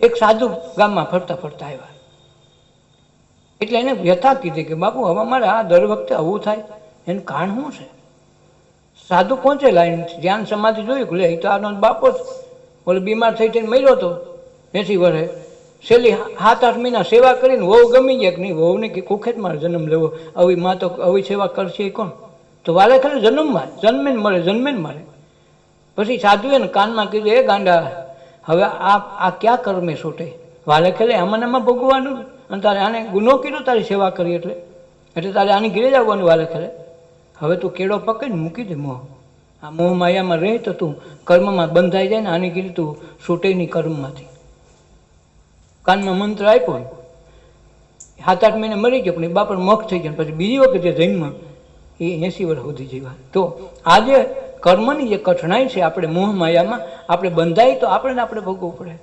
એક સાધુ ગામમાં ફરતા ફરતા આવ્યા. એટલે એને વ્યથા કીધી કે, બાપુ, હવે મારે આ દર વખતે આવું થાય. એનું કારણ શું છે? સાધુ પહોંચેલા એને ધ્યાન સમાધિ જોયું કે, લે તો આનો બાપો જ બોલે બીમાર થઈ થઈને મળ્યો હતો એસી વર્ષે છેલ્લી સાત, આઠ મહિના સેવા કરીને વહુ ગમી ગયા કે નહીં? વહુને કે કુખે જ મારે જન્મ લેવો. આવી માં તો આવી સેવા કરશે એ કોણ? તો વાલે ખરે જન્મમાં જન્મે મળે જન્મે મળે પછી સાધુએ કાનમાં કીધું, એ ગાંડા હવે આ આ ક્યાં કર્મે છૂટે? વાલે ખેલે આમાં આમાં ભોગવવાનું અને તારે આને ગુનો કીધો તારી સેવા કરી એટલે? એટલે તારે આની ઘીરે જ આવવાનું વાલે ખેલે હવે તું કેળો પકડીને મૂકી દે મોહ આ મોહ માયામાં રહે તો તું કર્મમાં બંધાઈ જાય ને આની ગીરી તું છૂટે નહીં કર્મમાંથી. કાનમાં મંત્ર આપ્યો સાત આઠ મહિને મરી ગયો, પણ એ બાપર મોક્ષ થઈ ગયા પછી બીજી વખતે જન્મ, એ એંસી વર્ષ સુધી જીવા તો આજે કર્મની જે કઠણાઈ છે આપણે મોહ માયામાં આપણે બંધાય તો આપણે આપણે ભોગવવું પડે.